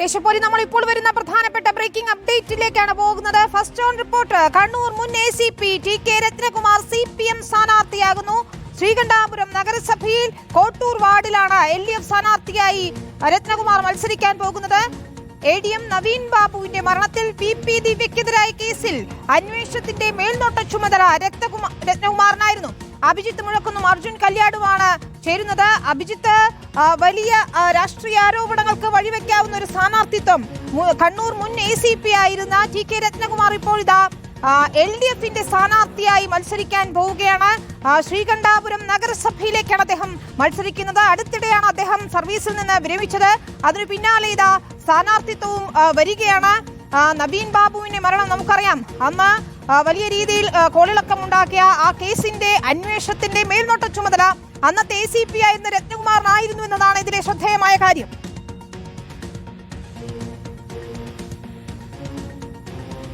യേശുപോരി നമ്മൾ ഇപ്പോൾ വരുന്ന പ്രധാനപ്പെട്ട ബ്രേക്കിംഗ് അപ്ഡേറ്റിലേക്കാണ് പോകുന്നത്. ഫസ്റ്റ് ഓൺ റിപ്പോർട്ട് കണ്ണൂർ മുൻ A C P T K Ratnakumar C P M സ്ഥാനാർത്ഥിയാകുന്നു. Sreekandapuram നഗരസഭയിൽ കോട്ടൂർ വാർഡിലാണ് എൽ ഡി എഫ് സ്ഥാനാർത്ഥിയായി രത്നകുമാർ മത്സരിക്കാൻ പോകുന്നത്. എ ഡി എം നവീൻ ബാബുവിന്റെ മരണത്തിൽ പി പി ദിവ്യക്കെതിരായ കേസിൽ അന്വേഷണത്തിന്റെ മേൽനോട്ട ചുമതല രത്നകുമാർ രത്നകുമാറിനായിരുന്നു. അഭിജിത്ത് മുഴക്കുന്നും അർജുൻ കല്യാടുമാണ് ചേരുന്നത്. അഭിജിത്ത് വലിയ രാഷ്ട്രീയ ആരോപണങ്ങൾക്ക് വഴിവെക്കാവുന്ന ഒരു സ്ഥാനാർത്ഥിത്വം കണ്ണൂർ മുൻ എ സി പി ആയിരുന്ന ടി കെ രത്നകുമാർ ഇപ്പോൾ ഇതാ എൽ ഡി എഫിന്റെ സ്ഥാനാർത്ഥിയായി മത്സരിക്കാൻ പോവുകയാണ്. ശ്രീകണ്ഠാപുരം നഗരസഭയിലേക്കാണ് അദ്ദേഹം മത്സരിക്കുന്നത്. അടുത്തിടെയാണ് അദ്ദേഹം സർവീസിൽ നിന്ന് വിരമിച്ചത്. അതിനു പിന്നാലെ ഇതാ സ്ഥാനാർത്ഥിത്വവും വരികയാണ്. നബീൻ ബാബുവിന്റെ മരണം നമുക്കറിയാം. അന്ന് വലിയ രീതിയിൽ കോളിളക്കം കോളിളക്കമുണ്ടാക്കിയ ആ കേസിന്റെ അന്വേഷണത്തിന്റെ മേൽനോട്ട ചുമതല അന്നത്തെ എ സി പി ആയിരുന്ന രത്നകുമാറിനായിരുന്നു എന്നതാണ് ഇതിലെ ശ്രദ്ധേയമായ കാര്യം.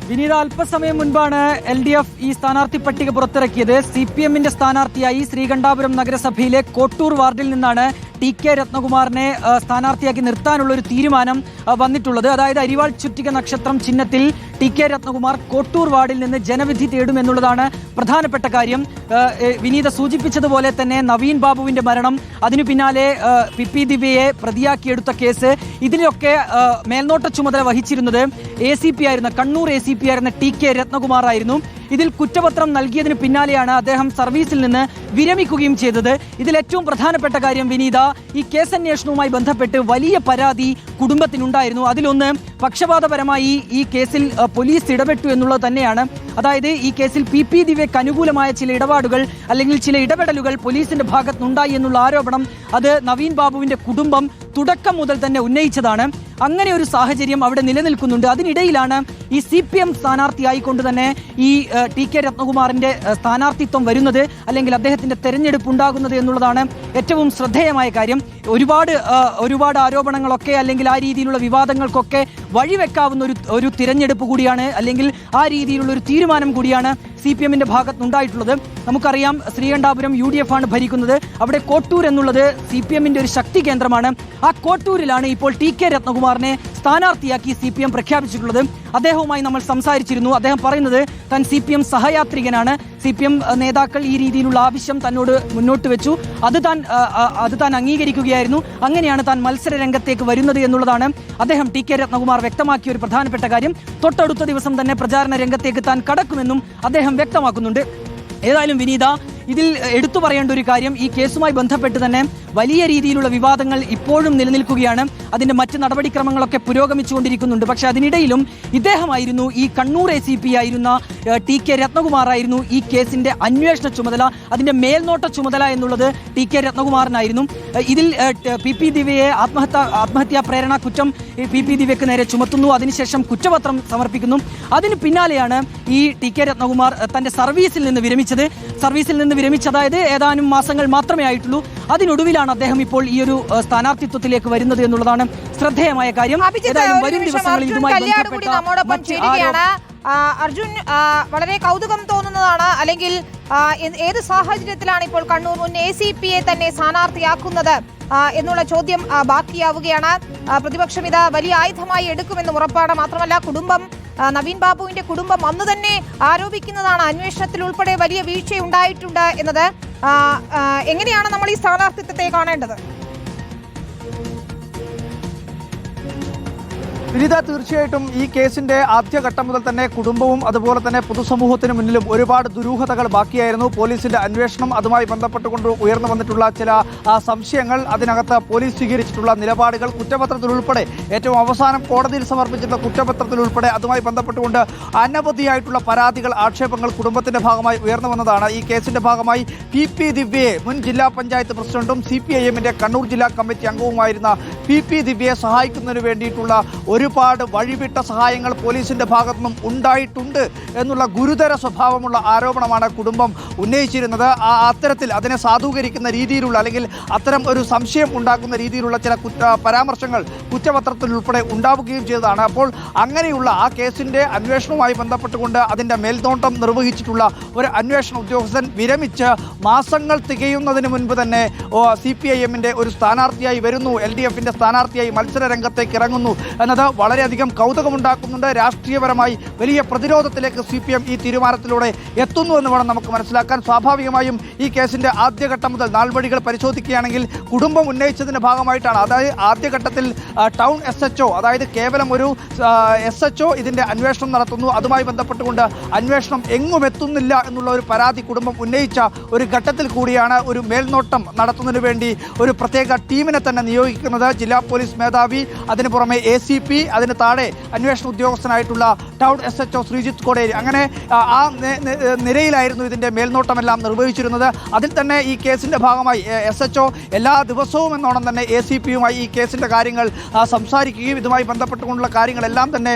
വിനീത അല്പസമയം മുൻപാണ് എൽ ഡി എഫ് ഈ സ്ഥാനാർത്ഥി പട്ടിക പുറത്തിറക്കിയത്. സി പി എമ്മിന്റെ സ്ഥാനാർത്ഥിയായി ശ്രീകണ്ഠാപുരം നഗരസഭയിലെ കോട്ടൂർ വാർഡിൽ നിന്നാണ് ടി കെ രത്നകുമാറിനെ സ്ഥാനാർത്ഥിയാക്കി നിർത്താനുള്ള ഒരു തീരുമാനം വന്നിട്ടുള്ളത്. അതായത് അരിവാൾ ചുറ്റിക നക്ഷത്രം ചിഹ്നത്തിൽ ടി കെ രത്നകുമാർ കോട്ടൂർ വാർഡിൽ നിന്ന് ജനവിധി തേടും എന്നുള്ളതാണ് പ്രധാനപ്പെട്ട കാര്യം. വിനീത സൂചിപ്പിച്ചതുപോലെ തന്നെ നവീൻ ബാബുവിന്റെ മരണം അതിനു പിന്നാലെ പി പി ദിവ്യയെ പ്രതിയാക്കിയെടുത്ത കേസ് ഇതിലൊക്കെ മേൽനോട്ട ചുമതല വഹിച്ചിരുന്നത് എ സി പി ആയിരുന്ന കണ്ണൂർ എ സി പി ആയിരുന്ന ടി കെ രത്നകുമാർ ആയിരുന്നു ഇതിൽ കുറ്റപത്രം നൽകിയതിന് പിന്നാലെയാണ് അദ്ദേഹം സർവീസിൽ നിന്ന് വിരമിക്കുകയും ചെയ്തത്. ഇതിൽ ഏറ്റവും പ്രധാനപ്പെട്ട കാര്യം വിനീത ഈ കേസന്വേഷണവുമായി ബന്ധപ്പെട്ട് വലിയ പരാതി കുടുംബത്തിനുണ്ടായിരുന്നു. അതിലൊന്ന് പക്ഷപാതപരമായി ഈ കേസിൽ പോലീസ് ഇടപെട്ടു എന്നുള്ളത് തന്നെയാണ്. അതായത് ഈ കേസിൽ പി പി ദിവ്യക്ക് അനുകൂലമായ ചില ഇടപാടുകൾ അല്ലെങ്കിൽ ചില ഇടപെടലുകൾ പോലീസിന്റെ ഭാഗത്തുനിന്നുണ്ടായി എന്നുള്ള ആരോപണം അത് നവീൻ ബാബുവിന്റെ കുടുംബം തുടക്കം മുതൽ തന്നെ ഉന്നയിച്ചതാണ്. അങ്ങനെ ഒരു സാഹചര്യം അവിടെ നിലനിൽക്കുന്നുണ്ട്. അതിനിടയിലാണ് ഈ സി പി എം സ്ഥാനാർത്ഥിയായിക്കൊണ്ട് തന്നെ ഈ ടി കെ രത്നകുമാറിന്റെ സ്ഥാനാർത്ഥിത്വം വരുന്നത് അല്ലെങ്കിൽ അദ്ദേഹത്തിന്റെ തെരഞ്ഞെടുപ്പ് ഉണ്ടാകുന്നത് എന്നുള്ളതാണ് ഏറ്റവും ശ്രദ്ധേയമായ കാര്യം. ഒരുപാട് ഒരുപാട് ആരോപണങ്ങളൊക്കെ അല്ലെങ്കിൽ ആ രീതിയിലുള്ള വിവാദങ്ങൾക്കൊക്കെ വഴിവെക്കാവുന്ന ഒരു ഒരു തിരഞ്ഞെടുപ്പ് കൂടിയാണ് അല്ലെങ്കിൽ ആ രീതിയിലുള്ള ഒരു തീരുമാനം കൂടിയാണ് സി പി എമ്മിന്റെ ഭാഗത്തുനിന്നുണ്ടായിട്ടുള്ളത്. നമുക്കറിയാം ശ്രീകണ്ഠാപുരം യു ഡി എഫ് ആണ് ഭരിക്കുന്നത്. അവിടെ കോട്ടൂർ എന്നുള്ളത് സി പി എമ്മിന്റെ ഒരു ശക്തി കേന്ദ്രമാണ്. ആ കോട്ടൂരിലാണ് ഇപ്പോൾ ടി കെ രത്നകുമാറിനെ സ്ഥാനാർത്ഥിയാക്കി സി പി എം പ്രഖ്യാപിച്ചിട്ടുള്ളത്. അദ്ദേഹവുമായി നമ്മൾ സംസാരിച്ചിരുന്നു. അദ്ദേഹം പറയുന്നത് താൻ സി പി എം സഹയാത്രികനാണ്. സി പി എം നേതാക്കൾ ഈ രീതിയിലുള്ള ആവശ്യം തന്നോട് മുന്നോട്ട് വെച്ചു. അത് താൻ അത് താൻ അംഗീകരിക്കുകയായിരുന്നു. അങ്ങനെയാണ് താൻ മത്സര രംഗത്തേക്ക് വരുന്നത് എന്നുള്ളതാണ് അദ്ദേഹം ടി കെ രത്നകുമാർ വ്യക്തമാക്കിയ ഒരു പ്രധാനപ്പെട്ട കാര്യം. തൊട്ടടുത്ത ദിവസം തന്നെ പ്രചാരണ രംഗത്തേക്ക് താൻ കടക്കുമെന്നും അദ്ദേഹം വ്യക്തമാക്കുന്നുണ്ട്. ഏതായാലും വിനീത ഇതിൽ എടുത്തു പറയേണ്ട ഒരു കാര്യം ഈ കേസുമായി ബന്ധപ്പെട്ട് തന്നെ വലിയ രീതിയിലുള്ള വിവാദങ്ങൾ ഇപ്പോഴും നിലനിൽക്കുകയാണ്. അതിന്റെ മറ്റ് നടപടിക്രമങ്ങളൊക്കെ പുരോഗമിച്ചുകൊണ്ടിരിക്കുന്നുണ്ട്. പക്ഷെ അതിനിടയിലും ഇദ്ദേഹമായിരുന്നു ഈ കണ്ണൂർ എ സി പി ആയിരുന്ന ടി കെ രത്നകുമാർ ആയിരുന്നു ഈ കേസിന്റെ അന്വേഷണ ചുമതല അതിന്റെ മേൽനോട്ട ചുമതല എന്നുള്ളത് ടി കെ രത്നകുമാറിനായിരുന്നു. ഇതിൽ പി പി ദിവ്യയെ ആത്മഹത്യ ആത്മഹത്യാ പ്രേരണ കുറ്റം പി പി ദിവ്യക്ക് നേരെ ചുമത്തുന്നു. അതിനുശേഷം കുറ്റപത്രം സമർപ്പിക്കുന്നു. അതിന് പിന്നാലെയാണ് ഈ ടി കെ രത്നകുമാർ തന്റെ സർവീസിൽ നിന്ന് വിരമിച്ചത്. സർവീസിൽ നിന്ന് വിരമിച്ചതായത് ഏതാനും മാസങ്ങൾ മാത്രമേ ആയിട്ടുള്ളൂ. അതിനൊടുവിലാണ് അദ്ദേഹം ഇപ്പോൾ ഈ ഒരു സ്ഥാനാർത്ഥിത്വത്തിലേക്ക് വരുന്നത് എന്നുള്ളതാണ് ശ്രദ്ധേയമായ കാര്യം. വരും ദിവസങ്ങളിൽ അർജുൻ ഇതുമായി ബന്ധപ്പെട്ട അർജുൻ വളരെ കൗതുകം തോന്നുന്നതാണ്. അല്ലെങ്കിൽ ഏത് സാഹചര്യത്തിലാണ് ഇപ്പോൾ കണ്ണൂർ മുൻ എ സി പി എ തന്നെ സ്ഥാനാർത്ഥിയാക്കുന്നത്? എന്നുള്ള ചോദ്യം ബാക്കിയാവുകയാണ്. പ്രതിപക്ഷം ഇത് വലിയ ആയുധമായി എടുക്കുമെന്ന് ഉറപ്പാണ്. മാത്രമല്ല കുടുംബം നവീൻ ബാബുവിന്റെ കുടുംബം അന്ന് തന്നെ ആരോപിക്കുന്നതാണ്. അന്വേഷണത്തിൽ ഉൾപ്പെടെ വലിയ വീഴ്ചയുണ്ടായിട്ടുണ്ട് എന്നത് എങ്ങനെയാണ് നമ്മൾ ഈ സ്ഥാനാർത്ഥിത്വത്തെ കാണേണ്ടത്? വിനിത തീർച്ചയായിട്ടും ഈ കേസിന്റെ ആദ്യഘട്ടം മുതൽ തന്നെ കുടുംബവും അതുപോലെ തന്നെ പൊതുസമൂഹത്തിന് മുന്നിലും ഒരുപാട് ദുരൂഹതകൾ ബാക്കിയായിരുന്നു. പോലീസിന്റെ അന്വേഷണം അതുമായി ബന്ധപ്പെട്ടുകൊണ്ട് ഉയർന്നു വന്നിട്ടുള്ള ചില സംശയങ്ങൾ. അതിനകത്ത് പോലീസ് സ്വീകരിച്ചിട്ടുള്ള നിലപാടുകൾ കുറ്റപത്രത്തിൽ ഉൾപ്പെടെ ഏറ്റവും അവസാനം കോടതിയിൽ സമർപ്പിച്ചിട്ടുള്ള കുറ്റപത്രത്തിൽ ഉൾപ്പെടെ അതുമായി ബന്ധപ്പെട്ടുകൊണ്ട് അനവധിയായിട്ടുള്ള പരാതികൾ ആക്ഷേപങ്ങൾ കുടുംബത്തിന്റെ ഭാഗമായി ഉയർന്നു വന്നതാണ്. ഈ കേസിന്റെ ഭാഗമായി പി പി ദിവ്യയെ മുൻ ജില്ലാ പഞ്ചായത്ത് പ്രസിഡന്റും സി പി ഐ എമ്മിന്റെ കണ്ണൂർ ജില്ലാ കമ്മിറ്റി അംഗവുമായിരുന്ന പി പി ദിവ്യയെ സഹായിക്കുന്നതിന് വേണ്ടിയിട്ടുള്ള ഒരു ഒരുപാട് വഴിവിട്ട സഹായങ്ങൾ പോലീസിന്റെ ഭാഗത്തുനിന്നും ഉണ്ടായിട്ടുണ്ട് എന്നുള്ള ഗുരുതര സ്വഭാവമുള്ള ആരോപണമാണ് കുടുംബം ഉന്നയിച്ചിരുന്നത്. ആ അത്തരത്തിൽ അതിനെ സാധൂകരിക്കുന്ന രീതിയിലുള്ള അല്ലെങ്കിൽ അത്തരം ഒരു സംശയം ഉണ്ടാക്കുന്ന രീതിയിലുള്ള ചില പരാമർശങ്ങൾ കുറ്റപത്രത്തിൽ ഉൾപ്പെടെ ഉണ്ടാവുകയും ചെയ്തതാണ്. അപ്പോൾ അങ്ങനെയുള്ള ആ കേസിന്റെ അന്വേഷണവുമായി ബന്ധപ്പെട്ടുകൊണ്ട് അതിന്റെ മേൽനോട്ടം നിർവഹിച്ചിട്ടുള്ള ഒരു അന്വേഷണ ഉദ്യോഗസ്ഥൻ വിരമിച്ച് മാസങ്ങൾ തികയുന്നതിന് മുൻപ് തന്നെ സി പി ഐ എമ്മിന്റെ ഒരു സ്ഥാനാർത്ഥിയായി വരുന്നു. എൽ ഡി എഫിന്റെ സ്ഥാനാർത്ഥിയായി മത്സര രംഗത്തേക്ക് ഇറങ്ങുന്നു എന്നത് വളരെയധികം കൗതുകമുണ്ടാക്കുന്നുണ്ട്. രാഷ്ട്രീയപരമായി വലിയ പ്രതിരോധത്തിലേക്ക് സി ഈ തീരുമാനത്തിലൂടെ എത്തുന്നു എന്ന് വേണം നമുക്ക് മനസ്സിലാക്കാൻ. സ്വാഭാവികമായും ഈ കേസിന്റെ ആദ്യഘട്ടം മുതൽ നാൾവഴികൾ പരിശോധിക്കുകയാണെങ്കിൽ കുടുംബം ഉന്നയിച്ചതിന്റെ ഭാഗമായിട്ടാണ്. അതായത് ആദ്യഘട്ടത്തിൽ ടൗൺ എസ് എച്ച് അതായത് കേവലം ഒരു എസ് എച്ച് ഇതിന്റെ അന്വേഷണം നടത്തുന്നു. അതുമായി ബന്ധപ്പെട്ടുകൊണ്ട് അന്വേഷണം എങ്ങും എത്തുന്നില്ല എന്നുള്ള ഒരു പരാതി കുടുംബം ഉന്നയിച്ച ഒരു ഘട്ടത്തിൽ കൂടിയാണ് ഒരു മേൽനോട്ടം നടത്തുന്നതിന് വേണ്ടി ഒരു പ്രത്യേക ടീമിനെ തന്നെ നിയോഗിക്കുന്നത്. ജില്ലാ പോലീസ് മേധാവി അതിനു പുറമെ എ സി പി അതിന് താഴെ അന്വേഷണ ഉദ്യോഗസ്ഥനായിട്ടുള്ള town S H O Sreejith Kodery. അങ്ങനെ ആ, നിരയിലായിരുന്നു ഇതിന്റെ മേൽനോട്ടമെല്ലാം നിർവഹിച്ചിരുന്നത്. അതിൽ തന്നെ ഈ കേസിന്റെ ഭാഗമായി എസ് എച്ച് ഒ എല്ലാ ദിവസവും എന്നോണം തന്നെ എ സി പിയുമായി ഈ കേസിന്റെ കാര്യങ്ങൾ സംസാരിക്കുകയും ഇതുമായി ബന്ധപ്പെട്ടുകൊണ്ടുള്ള കാര്യങ്ങളെല്ലാം തന്നെ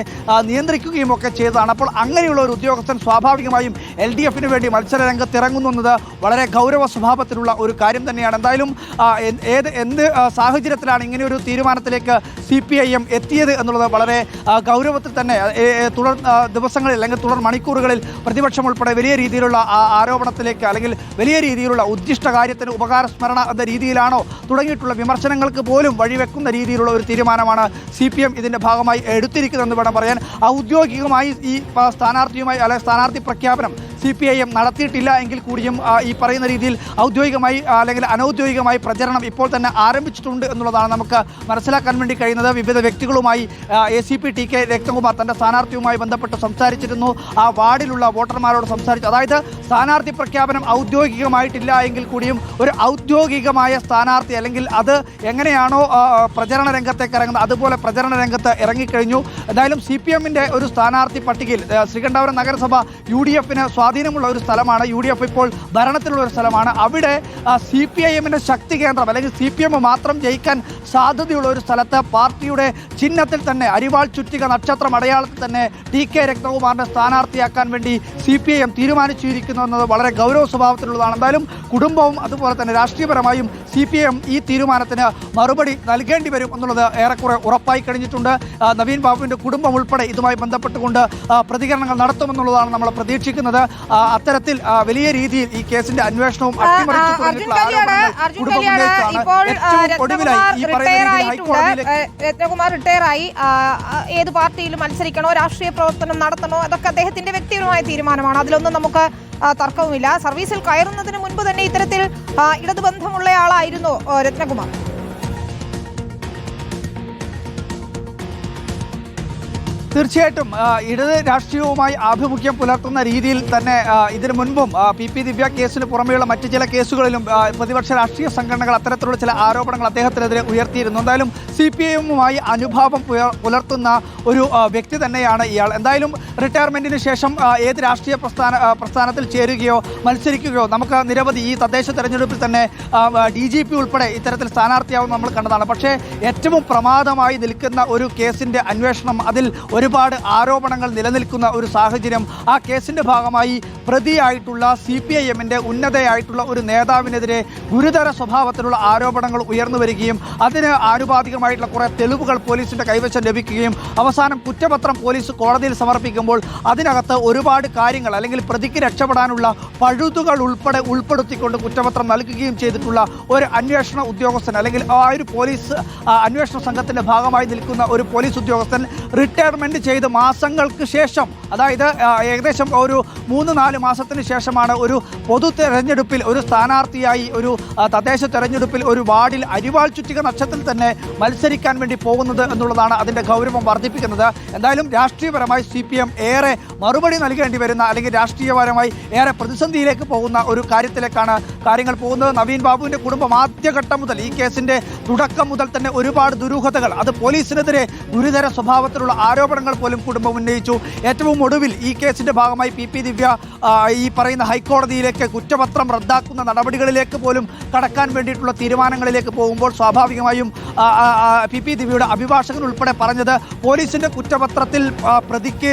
നിയന്ത്രിക്കുകയും ഒക്കെ ചെയ്തതാണ്. അപ്പോൾ അങ്ങനെയുള്ള ഒരു ഉദ്യോഗസ്ഥൻ സ്വാഭാവികമായും എൽ ഡി എഫിന് വേണ്ടി മത്സര രംഗത്ത് ഇറങ്ങുന്നു എന്നത് വളരെ ഗൗരവ സ്വഭാവത്തിലുള്ള ഒരു കാര്യം തന്നെയാണ്. എന്തായാലും ഏത് എന്ത് സാഹചര്യത്തിലാണ് ഇങ്ങനെയൊരു തീരുമാനത്തിലേക്ക് സി പി ഐ എം എത്തിയത് എന്നുള്ളത് വളരെ ഗൗരവത്തിൽ തന്നെ തുടർ ദിവസങ്ങളിൽ അല്ലെങ്കിൽ തുടർ മണിക്കൂറുകളിൽ പ്രതിപക്ഷം ഉൾപ്പെടെ വലിയ രീതിയിലുള്ള ആരോപണത്തിലേക്ക് അല്ലെങ്കിൽ വലിയ രീതിയിലുള്ള ഉദ്ദിഷ്ട കാര്യത്തിന് ഉപകാരസ്മരണ എന്ന രീതിയിലാണോ തുടങ്ങിയിട്ടുള്ള വിമർശനങ്ങൾക്ക് പോലും വഴിവെക്കുന്ന രീതിയിലുള്ള ഒരു തീരുമാനമാണ് സി പി എം ഇതിന്റെ ഭാഗമായി എടുത്തിരിക്കുന്നതെന്ന് വേണം പറയാൻ. ഔദ്യോഗികമായി ഈ സ്ഥാനാർത്ഥിയുമായി അല്ലെങ്കിൽ സ്ഥാനാർത്ഥി പ്രഖ്യാപനം സി പി ഐ എം നടത്തിയിട്ടില്ല എങ്കിൽ കൂടിയും ഈ പറയുന്ന രീതിയിൽ ഔദ്യോഗികമായി അല്ലെങ്കിൽ അനൗദ്യോഗികമായി പ്രചരണം ഇപ്പോൾ തന്നെ ആരംഭിച്ചിട്ടുണ്ട് എന്നുള്ളതാണ് നമുക്ക് മനസ്സിലാക്കാൻ വേണ്ടി കഴിയുന്നത്. വിവിധ വ്യക്തികളുമായി A C P T K Rakthakumar തന്റെ സ്ഥാനാർത്ഥിയുമായി ബന്ധപ്പെട്ട് സംസാരിച്ചിരുന്നു. ആ വാർഡിലുള്ള വോട്ടർമാരോട് സംസാരിച്ചു. അതായത് സ്ഥാനാർത്ഥി പ്രഖ്യാപനം ഔദ്യോഗികമായിട്ടില്ല എങ്കിൽ കൂടിയും ഒരു ഔദ്യോഗികമായ സ്ഥാനാർത്ഥി അല്ലെങ്കിൽ അത് എങ്ങനെയാണോ പ്രചരണ രംഗത്തേക്ക് ഇറങ്ങുന്നത് അതുപോലെ പ്രചരണ രംഗത്ത് ഇറങ്ങിക്കഴിഞ്ഞു. എന്തായാലും സി പി എമ്മിന്റെ ഒരു സ്ഥാനാർത്ഥി പട്ടികയിൽ ശ്രീകണ്ഠാപുരം നഗരസഭ യു ഡി എഫിന് സ്വാധീനമുള്ള ഒരു സ്ഥലമാണ് യു ഡി എഫ് ഇപ്പോൾ ഭരണത്തിലുള്ള ഒരു സ്ഥലമാണ്. അവിടെ സി പി ഐ എമ്മിന്റെ ശക്തി കേന്ദ്രം അല്ലെങ്കിൽ സി പി എം മാത്രം ജയിക്കാൻ സാധ്യതയുള്ള ഒരു സ്ഥലത്ത് പാർട്ടിയുടെ ചിഹ്നത്തിൽ തന്നെ അരിവാൾ ചുറ്റിക നക്ഷത്രം അടയാളത്തിൽ തന്നെ ടി കെ രത്നകുമാറിനെ സ്ഥാനാർത്ഥിയാക്കാൻ വേണ്ടി സി പി ഐ എം തീരുമാനിച്ചിരിക്കുന്നു എന്നത് വളരെ ഗൗരവ സ്വഭാവത്തിലുള്ളതാണ്. എന്തായാലും കുടുംബവും അതുപോലെ തന്നെ രാഷ്ട്രീയപരമായും സി പി എം ഈ തീരുമാനത്തിന് മറുപടി നൽകേണ്ടി വരും എന്നുള്ളത് ഏറെക്കുറെ ഉറപ്പായി കഴിഞ്ഞിട്ടുണ്ട്. നവീൻ ബാബുവിന്റെ കുടുംബം ഉൾപ്പെടെ ഇതുമായി ബന്ധപ്പെട്ടുകൊണ്ട് പ്രതികരണങ്ങൾ നടത്തുമെന്നുള്ളതാണ് നമ്മൾ പ്രതീക്ഷിക്കുന്നത്. അത്തരത്തിൽ വലിയ രീതിയിൽ ഈ കേസിന്റെ അന്വേഷണവും രത്നകുമാർ റിട്ടയർ ആയി. ഏത് പാർട്ടിയിലും മത്സരിക്കണോ രാഷ്ട്രീയ പ്രവർത്തനം നടത്തണോ അതൊക്കെ അദ്ദേഹത്തിന്റെ വ്യക്തിപരമായ തീരുമാനമാണ്. അതിലൊന്നും നമുക്ക് തർക്കവുമില്ല. സർവീസിൽ കയറുന്നതിന് മുൻപ് തന്നെ ഇത്തരത്തിൽ ഇടതുബന്ധമുള്ളയാളായിരുന്നു രത്നകുമാർ. തീർച്ചയായിട്ടും ഇടത് രാഷ്ട്രീയവുമായി ആഭിമുഖ്യം പുലർത്തുന്ന രീതിയിൽ തന്നെ ഇതിനു മുൻപും പി. പി. ദിവ്യ കേസിന് പുറമെയുള്ള മറ്റ് ചില കേസുകളിലും പ്രതിപക്ഷ രാഷ്ട്രീയ സംഘടനകൾ അത്തരത്തിലുള്ള ചില ആരോപണങ്ങൾ അദ്ദേഹത്തിനെതിരെ ഉയർത്തിയിരുന്നു. എന്തായാലും സി പി ഐയുമായി അനുഭാവം പുലർത്തുന്ന ഒരു വ്യക്തി തന്നെയാണ് ഇയാൾ. എന്തായാലും റിട്ടയർമെന്റിന് ശേഷം ഏത് രാഷ്ട്രീയ പ്രസ്ഥാന പ്രസ്ഥാനത്തിൽ ചേരുകയോ മത്സരിക്കുകയോ നമുക്ക് നിരവധി ഈ തദ്ദേശ തെരഞ്ഞെടുപ്പിൽ തന്നെ ഡി ജി പി ഉൾപ്പെടെ ഇത്തരത്തിൽ സ്ഥാനാർത്ഥിയാവും നമ്മൾ കണ്ടതാണ്. പക്ഷേ ഏറ്റവും പ്രമാദമായി നിൽക്കുന്ന ഒരു കേസിന്റെ അന്വേഷണം അതിൽ ഒരുപാട് ആരോപണങ്ങൾ നിലനിൽക്കുന്ന ഒരു സാഹചര്യം ആ കേസിന്റെ ഭാഗമായി പ്രതിയായിട്ടുള്ള സി പി ഐ എമ്മിന്റെ ഉന്നതയായിട്ടുള്ള ഒരു നേതാവിനെതിരെ ഗുരുതര സ്വഭാവത്തിലുള്ള ആരോപണങ്ങൾ ഉയർന്നു വരികയും അതിന് ആനുപാതികമായിട്ടുള്ള കുറെ തെളിവുകൾ പോലീസിന്റെ കൈവശം ലഭിക്കുകയും അവസാനം കുറ്റപത്രം പോലീസ് കോടതിയിൽ സമർപ്പിക്കുമ്പോൾ അതിനകത്ത് ഒരുപാട് കാര്യങ്ങൾ അല്ലെങ്കിൽ പ്രതിക്ക് രക്ഷപ്പെടാനുള്ള പഴുതുകൾ ഉൾപ്പെടെ ഉൾപ്പെടുത്തിക്കൊണ്ട് കുറ്റപത്രം നൽകുകയും ചെയ്തിട്ടുള്ള ഒരു അന്വേഷണ ഉദ്യോഗസ്ഥൻ അല്ലെങ്കിൽ ആ ഒരു പോലീസ് അന്വേഷണ സംഘത്തിന്റെ ഭാഗമായി നിൽക്കുന്ന ഒരു പോലീസ് ഉദ്യോഗസ്ഥൻ റിട്ടയർമെന്റ് ചെയ്ത് മാസങ്ങൾക്ക് ശേഷം അതായത് ഏകദേശം ഒരു മൂന്ന് നാല് മാസത്തിന് ശേഷമാണ് ഒരു പൊതു തെരഞ്ഞെടുപ്പിൽ ഒരു സ്ഥാനാർത്ഥിയായി ഒരു തദ്ദേശ തെരഞ്ഞെടുപ്പിൽ ഒരു വാർഡിൽ അരിവാൾ ചുറ്റിക നക്ഷത്രത്തിൽ തന്നെ മത്സരിക്കാൻ വേണ്ടി പോകുന്നത് എന്നുള്ളതാണ് അതിന്റെ ഗൗരവം വർദ്ധിപ്പിക്കുന്നത്. എന്തായാലും രാഷ്ട്രീയപരമായി സി പി എം ഏറെ മറുപടി നൽകേണ്ടി വരുന്ന അല്ലെങ്കിൽ രാഷ്ട്രീയപരമായി ഏറെ പ്രതിസന്ധിയിലേക്ക് പോകുന്ന ഒരു കാര്യത്തിലേക്കാണ് കാര്യങ്ങൾ പോകുന്നത്. നവീൻ ബാബുവിന്റെ കുടുംബം ആദ്യഘട്ടം മുതൽ ഈ കേസിന്റെ തുടക്കം മുതൽ തന്നെ ഒരുപാട് ദുരൂഹതകൾ അത് പോലീസിനെതിരെ ഗുരുതര സ്വഭാവത്തിലുള്ള ആരോപണങ്ങൾ പോലും കുടുംബം ഉന്നയിച്ചു. ഏറ്റവും ഒടുവിൽ ഈ കേസിന്റെ ഭാഗമായി പി പി ദിവ്യ ഈ പറയുന്ന ഹൈക്കോടതിയിലേക്ക് കുറ്റപത്രം റദ്ദാക്കുന്ന നടപടികളിലേക്ക് പോലും കടക്കാൻ വേണ്ടിയിട്ടുള്ള തീരുമാനങ്ങളിലേക്ക് പോകുമ്പോൾ സ്വാഭാവികമായും പി പി ദിവ്യയുടെ അഭിഭാഷകൻ ഉൾപ്പെടെ പറഞ്ഞത് പോലീസിന്റെ കുറ്റപത്രത്തിൽ പ്രതിക്ക്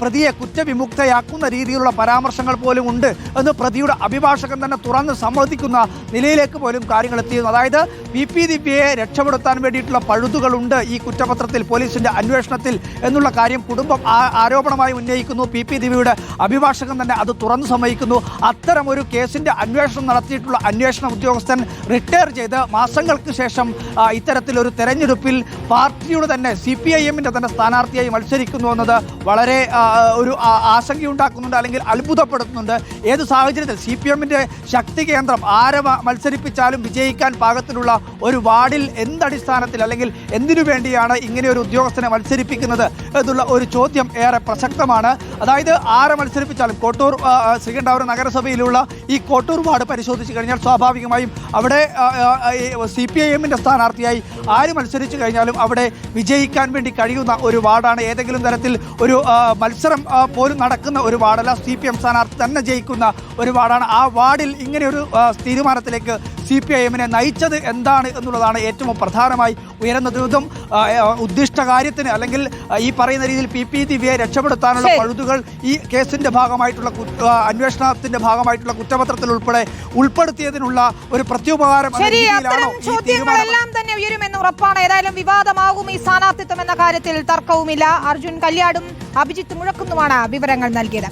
പ്രതിയെ കുറ്റവിമുക്തയാക്കുന്ന രീതിയിലുള്ള പരാമർശങ്ങൾ പോലും ഉണ്ട് എന്ന് പ്രതിയുടെ അഭിഭാഷകൻ തന്നെ തുറന്ന് സമ്മതിക്കുന്ന നിലയിലേക്ക് പോലും കാര്യങ്ങൾ എത്തിയിരുന്നു. അതായത് പി പി ദിവ്യയെ രക്ഷപ്പെടുത്താൻ വേണ്ടിയിട്ടുള്ള പഴുതുകളുണ്ട് ഈ കുറ്റപത്രത്തിൽ പോലീസിന്റെ അന്വേഷണത്തിൽ എന്നുള്ള കാര്യം കുടുംബം ആരോപണമായി ഉന്നയിക്കുന്നു. പി പി ദിവ്യയുടെ അഭിഭാഷകൻ തന്നെ അത് തുറന്നു സമ്മതിക്കുന്നു. അത്തരം ഒരു കേസിന്റെ അന്വേഷണം നടത്തിയിട്ടുള്ള അന്വേഷണ ഉദ്യോഗസ്ഥൻ റിട്ടയർ ചെയ്ത് മാസങ്ങൾക്ക് ശേഷം ഇത്തരത്തിലൊരു തെരഞ്ഞെടുപ്പിൽ പാർട്ടിയുടെ തന്നെ സി പി ഐ എമ്മിന്റെ തന്നെ സ്ഥാനാർത്ഥിയായി മത്സരിക്കുന്നു എന്നത് വളരെ ഒരു ആശങ്കയുണ്ടാക്കുന്നുണ്ട് അല്ലെങ്കിൽ അത്ഭുതപ്പെടുത്തുന്നുണ്ട്. ഏത് സാഹചര്യത്തിൽ സി പി എമ്മിന്റെ ശക്തി കേന്ദ്രം ആരെ മത്സരിപ്പിച്ചാലും വിജയിക്കാൻ പാകത്തിലുള്ള ഒരു വാർഡിൽ എന്തടിസ്ഥാനത്തിൽ അല്ലെങ്കിൽ എന്തിനു വേണ്ടിയാണ് ഇങ്ങനെ ഒരു ഉദ്യോഗസ്ഥനെ മത്സരിപ്പിക്കുന്നത് എന്നുള്ള ഒരു ചോദ്യം ഏറെ പ്രസക്തമാണ്. അതായത് ആരെ മത്സരിപ്പിച്ചാലും കോട്ടൂർ ശ്രീകണ്ഠാപുരം നഗരസഭയിലുള്ള ഈ കോട്ടൂർ വാർഡ് പരിശോധിച്ച് കഴിഞ്ഞാൽ സ്വാഭാവികമായും അവിടെ സി പി ഐ എമ്മിന്റെ സ്ഥാനാർത്ഥിയായി ആര് മത്സരിച്ചു കഴിഞ്ഞാലും അവിടെ വിജയിക്കാൻ വേണ്ടി കഴിയുന്ന ഒരു വാർഡാണ്. ഏതെങ്കിലും തരത്തിൽ ഒരു മത്സരം പോലും നടക്കുന്ന ഒരു വാർഡല്ല. സി പി എം സ്ഥാനാർത്ഥി തന്നെ ജയിക്കുന്ന ഒരു വാർഡാണ്. ആ വാർഡിൽ ഇങ്ങനെയൊരു തീരുമാനത്തിലേക്ക് സി പി ഐ എമ്മിനെ നയിച്ചത് എന്താണ് എന്നുള്ളതാണ് ഏറ്റവും പ്രധാനമായി ഉയരുന്ന ആ, ഉദ്ദിഷ്ട കാര്യത്തിന് അല്ലെങ്കിൽ ഈ പറയുന്ന രീതിയിൽ പി പി ദിവ്യയെ രക്ഷപ്പെടുത്താനുള്ള. പഴുതുകൾ ഈ കേസിന്റെ ഭാഗമായിട്ടുള്ള അന്വേഷണത്തിന്റെ ഭാഗമായിട്ടുള്ള കുറ്റപത്രത്തിൽ ഉൾപ്പെടെ ഉൾപ്പെടുത്തിയതിനുള്ള ഒരു പ്രത്യുപകാരം ചോദ്യങ്ങളെല്ലാം തന്നെ ഉയരുമെന്ന് ഉറപ്പാണ്. ഏതായാലും വിവാദമാകും. ഈ സ്ഥാനാർത്ഥിത്വം എന്ന കാര്യത്തിൽ തർക്കവുമില്ല. അർജുൻ കല്യാടും അഭിജിത്ത് മുഴക്കുന്നുമാണ് വിവരങ്ങൾ നൽകിയത്.